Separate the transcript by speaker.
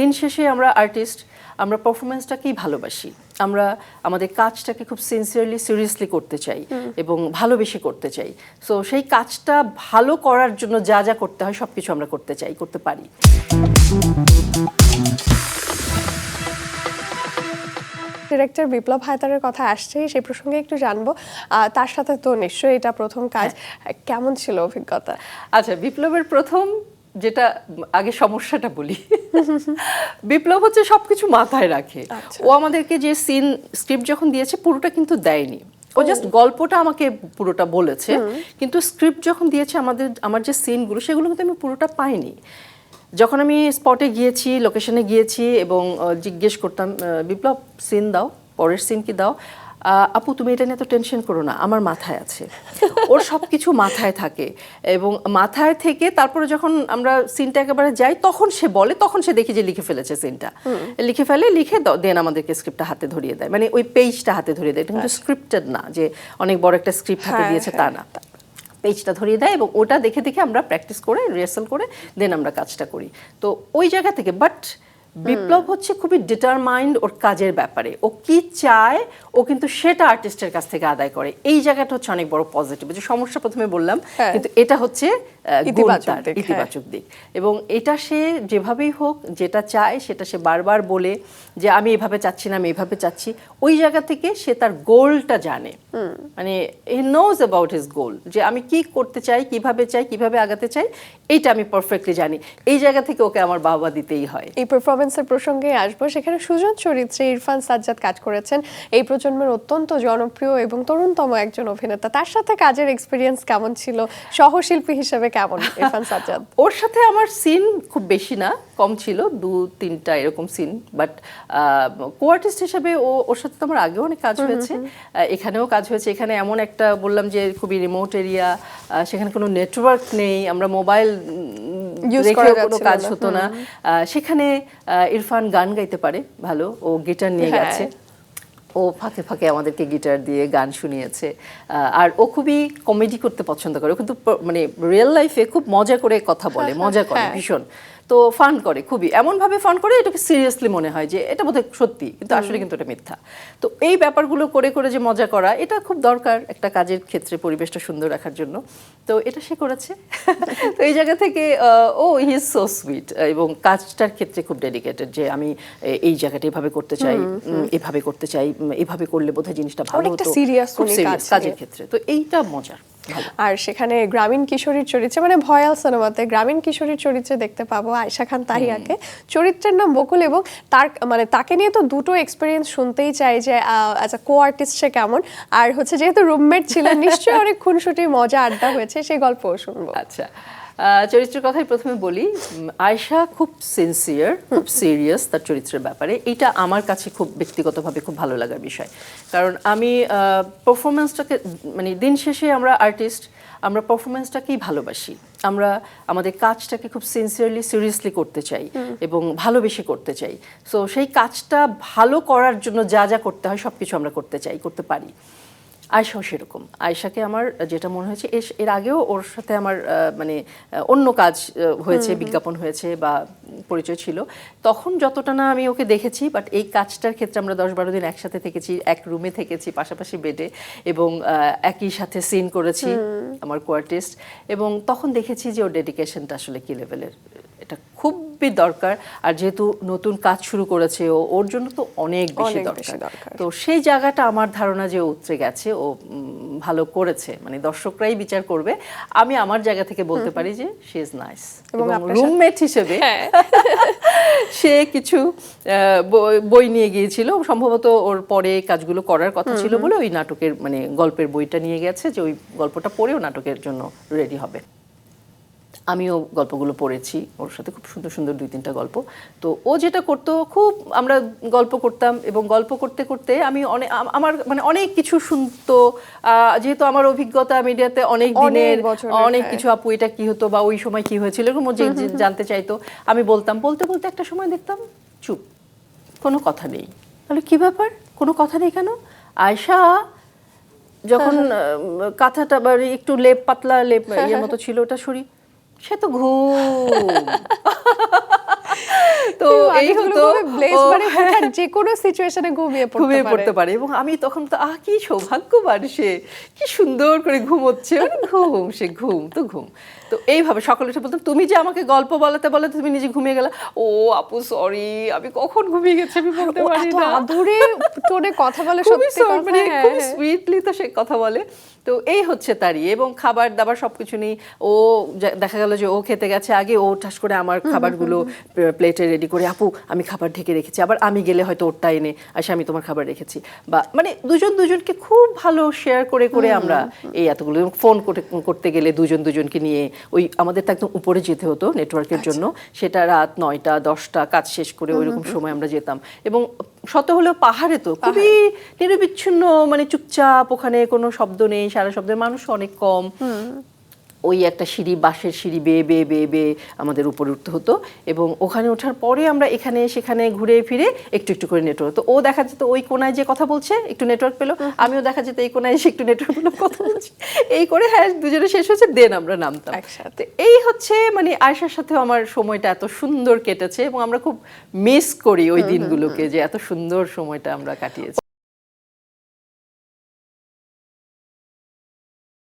Speaker 1: দিন শেষে আমরা আর্টিস্ট আমরা পারফরমেন্সটাকেই ভালোবাসি। আমরা আমাদের কাজটাকে খুব সিনসিয়ারলি সিরিয়াসলি করতে চাই এবং ভালোবেসে করতে চাই। সো সেই কাজটা ভালো করার জন্য যা যা করতে হয় সব কিছু আমরা করতে চাই করতে পারি।
Speaker 2: ডিরেক্টর বিপ্লব হায়দারের কথা আসছে সেই প্রসঙ্গে একটু জানব। তার সাথে তো নিশ্চয়ই এটা প্রথম কাজ। কেমন ছিল অভিজ্ঞতা?
Speaker 1: আচ্ছা বিপ্লবের প্রথম যেটা আগে সমস্যাটা বলি। বিপ্লব হচ্ছে সবকিছু মাথায় রাখে। ও আমাদেরকে যে সিন স্ক্রিপ্ট যখন দিয়েছে পুরোটা কিন্তু দেয়নি। ও জাস্ট গল্পটা আমাকে পুরোটা বলেছে। কিন্তু স্ক্রিপ্ট যখন দিয়েছে আমাদের আমার যে সিনগুলো সেগুলো কিন্তু আমি পুরোটা পাইনি। যখন আমি স্পটে গিয়েছি লোকেশনে গিয়েছি এবং জিজ্ঞেস করতাম বিপ্লব সিন দাও পরের সিন কি দাও? আপু তুমি এটা নিয়ে এত টেনশন করো না আমার মাথায় আছে। ওর সব কিছু মাথায় থাকে এবং মাথায় থেকে তারপরে যখন আমরা সিনটা একেবারে যাই তখন সে বলে তখন সে দেখি যে লিখে ফেলেছে সিনটা লিখে ফেলে লিখে দেন আমাদেরকে স্ক্রিপ্টটা হাতে ধরিয়ে দেয়। মানে ওই পেজটা হাতে ধরিয়ে দেয়। এটা কিন্তু স্ক্রিপ্টেড না যে অনেক বড় একটা স্ক্রিপ্ট হাতে
Speaker 2: হ্যাঁ,
Speaker 1: দিয়েছে তা না। পেজটা ধরিয়ে দেয় এবং ওটা দেখে দেখে আমরা প্র্যাকটিস করে রিহার্সাল করে দেন আমরা কাজটা করি। তো ওই জায়গা থেকে বাট বিপ্লব হচ্ছে খুবই ডিটারমাইন্ড ওর কাজের ব্যাপারে। ও কি চায় ও কিন্তু সেটা আর্টিস্টের কাছ থেকে আদায় করে। এই জায়গাটা হচ্ছে অনেক বড় পজিটিভ যে সমস্যা প্রথমে বললাম
Speaker 2: হ্যাঁ।
Speaker 1: কিন্তু এটা হচ্ছে
Speaker 2: ইতিবাচক হ্যাঁ।
Speaker 1: ইতিবাচক দিক। এবং এটা সে যেভাবেই হোক যেটা চায় সেটা সে বারবার বলে যে আমি এভাবে চাচ্ছি না আমি এভাবে চাচ্ছি। ওই জায়গা থেকে সে তার গোলটা জানে। মানে he knows about his goal যে আমি কি করতে চাই কীভাবে চাই কীভাবে আগাতে চাই এইটা আমি পারফেক্টলি জানি। এই জায়গা থেকে ওকে আমার বাবা দিতেই হয়।
Speaker 2: এই পারফরমেন্সের প্রসঙ্গে আসব সেখানে সুজন চরিত্রে ইরফান সাজ্জাদ কাজ করেছেন। এই প্রজন্মের অত্যন্ত জনপ্রিয় এবং তরুণতম একজন অভিনেতা। তার সাথে কাজের এক্সপিরিয়েন্স কেমন ছিল? সহশিল্পী হিসেবে কেমন ইরফান সাজ্জাদ?
Speaker 1: ওর সাথে আমার সিন খুব বেশি না কম ছিল দু তিনটা এরকম সিন বাট কো আর্টিস্ট হিসেবে ও ওর সাথে তো আমার আগেও অনেক কাজ হয়েছে এখানেও কাজ হয়েছে এখানে এমন একটা বললাম যে খুবই রিমোট এরিয়া সেখানে কোনো নেটওয়ার্ক নেই আমরা মোবাইল কোনো কাজ হতো না। আহ, সেখানে ইরফান গান গাইতে পারে ভালো ও গিটার নিয়ে
Speaker 2: হ্যাঁ।
Speaker 1: গেছে। ও ফাঁকে ফাঁকে আমাদেরকে গিটার দিয়ে গান শুনিয়েছে। আর ও খুবই কমেডি করতে পছন্দ করে। ও কিন্তু মানে রিয়েল লাইফে খুব মজা করে কথা বলে মজা করে
Speaker 2: হ্যাঁ।
Speaker 1: ভীষণ। তো ফান করে খুবই। এমন ভাবে ফান করে এটাকে সিরিয়াসলি মনে হয় যে এটা বোধহয় সত্যি কিন্তু আসলে কিন্তু এটা মিথ্যা। তো এই ব্যাপারগুলো করে করে যে মজা করা এটা খুব দরকার একটা কাজের ক্ষেত্রে পরিবেশটা সুন্দর রাখার জন্য। তো এটা সে করেছে। তো এই জায়গা থেকে ও হি ইজ সো সুইট এবং কাজটার ক্ষেত্রে খুব ডেডিকেটেড যে আমি এই জায়গাটা এভাবে করতে চাই এভাবে করতে চাই এভাবে করলে বোধহয় জিনিসটা ভালো হতো। কাজের ক্ষেত্রে। তো এইটা মজার।
Speaker 2: আর সেখানে গ্রামীণ কিশোরীর চরিত্রে মানে ভয়াল সিনেমাতে গ্রামীণ কিশোরীর চরিত্রে দেখতে পাবো আয়শা খান তাহিয়াকে। চরিত্রের নাম বকুল এবং তার মানে তাকে নিয়ে তো দুটো এক্সপিরিয়েন্স শুনতেই চাই যে অ্যাজ আ কো আর্টিস্ট সে কেমন। আর হচ্ছে যেহেতু রুমমেট ছিলেন নিশ্চয়ই অনেক খুনসুটি মজা আড্ডা হয়েছে সেই গল্পও শুনব।
Speaker 1: আচ্ছা। চরিত্রের কথাই প্রথমে বলি। আয়শা খুব সিনসিয়ার খুব সিরিয়াস তার চরিত্রের ব্যাপারে। এটা আমার কাছে খুব ব্যক্তিগতভাবে খুব ভালো লাগার বিষয়। কারণ আমি পারফরমেন্সটাকে মানে দিন শেষে আমরা আর্টিস্ট আমরা পারফরমেন্সটাকেই ভালোবাসি। আমরা আমাদের কাজটাকে খুব সিনসিয়ারলি সিরিয়াসলি করতে চাই এবং ভালোবেসে করতে চাই। সো সেই কাজটা ভালো করার জন্য যা যা করতে হয় সব কিছু আমরা করতে চাই করতে পারি। আয়সাও সেরকম। আয়সাকে আমার যেটা মনে হয়েছে এর- আগেও ওর সাথে আমার মানে অন্য কাজ হয়েছে বিজ্ঞাপন হয়েছে বা পরিচয় ছিল। তখন যতটা না আমি ওকে দেখেছি বাট এই কাজটার ক্ষেত্রে আমরা দশ বারো দিন একসাথে থেকেছি এক রুমে থেকেছি পাশাপাশি বেডে এবং একই সাথে সিন করেছি আমার কোয়ার্টিস্ট এবং তখন দেখেছি যে ওর ডেডিকেশনটা আসলে কি লেভেলের খুবই দরকার। আর যেহেতু নতুন কাজ শুরু করেছে ও ওর জন্য তো অনেক বেশি দরকার। তো সেই জায়গাটা আমার ধারণা যে উতরে গেছে ও ভালো করেছে। মানে দর্শকরাই বিচার করবে। আমি আমার জায়গা থেকে বলতে পারি যে শি ইজ নাইস
Speaker 2: এবং
Speaker 1: রুমমেট হিসেবে
Speaker 2: হ্যাঁ।
Speaker 1: সে কিছু বই নিয়ে গিয়েছিল। সম্ভবত ওর পরে কাজগুলো করার কথা ছিল বলে ওই নাটকের মানে গল্পের বইটা নিয়ে গেছে যে ওই গল্পটা পড়েও নাটকের জন্য রেডি হবে। আমিও গল্পগুলো পড়েছি ওর সাথে খুব সুন্দর সুন্দর দুই তিনটা গল্প। তো ও যেটা করতো খুব আমরা গল্প করতাম এবং গল্প করতে করতে আমি অনেক আমার মানে অনেক কিছু শুনতো। যেহেতু আমার অভিজ্ঞতা মিডিয়াতে অনেক দিনের অনেক
Speaker 2: হ্যাঁ।
Speaker 1: কিছু আপু এটা কি হতো বা ওই সময় কি হয়েছিল এরকম যে জানতে চাইতো আমি বলতাম। বলতে বলতে একটা সময় দেখতাম চুপ কোনো কথা নেই। তাহলে কি ব্যাপার? কোনো কথা নেই কেন? আয়শা যখন আহ, কাঁথাটা বা একটু লেপ পাতলা লেপ ইয়ের মতো ছিল ওটা সরি সে তো ঘুম তো এই
Speaker 2: ব্লেজ মানে হুটহাট যে কোনো সিচুয়েশনে ঘুমিয়ে পড়তে
Speaker 1: ঘুমিয়ে পড়তে পারে। এবং আমি তখন তো আহ কি সৌভাগ্যবান সে। কি সুন্দর করে ঘুমোচ্ছে। মানে ঘুম সে ঘুম তো ঘুম। তো এইভাবে সকালে উঠে বলতাম তুমি যে আমাকে গল্প বলাতে বলাতে তুমি নিজে ঘুমিয়ে গেলা? ও আপু সরি আমি কখন ঘুমিয়ে গেছি আমি বলতে পারি না।
Speaker 2: আদুরে টোনে কথা বলে সত্যি
Speaker 1: মানে
Speaker 2: হ্যাঁ, হ্যাঁ।
Speaker 1: সুইটলি তো সে কথা বলে। তো এই হচ্ছে তারই। এবং খাবার দাবার সবকিছু নেই। ও দেখা গেল যে ও খেতে গেছে। আগে ও ঠাস করে আমার খাবারগুলো প্লেটে রেডি করে আপু আমি খাবার ঢেকে রেখেছি আবার আমি গেলে হয়তো ওরটা এনে আসে আমি তোমার খাবার রেখেছি। বা মানে দুজন দুজনকে খুব ভালো শেয়ার করে করে আমরা এই এতগুলো ফোন করতে গেলে দুজন দুজনকে নিয়ে ওই আমাদের তো একদম উপরে যেতে হতো নেটওয়ার্কের
Speaker 2: আচ্ছা।
Speaker 1: জন্য। সেটা রাত নয়টা দশটা কাজ শেষ করে ওইরকম সময় আমরা যেতাম। এবং শত হলেও পাহাড়ে তো খুবই নিরবিচ্ছিন্ন মানে চুপচাপ ওখানে কোনো শব্দ নেই সারা শব্দের মানুষ অনেক কম। ওই একটা সিঁড়ি বাঁশের সিঁড়ি বেয়ে বেয়ে বেয়ে বেয়ে আমাদের উপরে উঠতে হতো এবং ওখানে ওঠার পরে আমরা এখানে সেখানে ঘুরে ফিরে একটু একটু করে নেটওয়ার্ক তো ও দেখা যেত ওই কোনায় যে কথা বলছে একটু নেটওয়ার্ক পেল। আমিও দেখা যেত এই কোনায় এসে একটু নেটওয়ার্ক পেল কথা বলছি। এই করে হ্যাঁ দুজনে শেষ হয়েছে দেন আমরা নামতাম।
Speaker 2: একসাথে।
Speaker 1: এই হচ্ছে মানে আয়সার সাথেও আমার সময়টা এত সুন্দর কেটেছে এবং আমরা খুব মিস করি ওই দিনগুলোকে যে এত সুন্দর সময়টা আমরা কাটিয়েছি।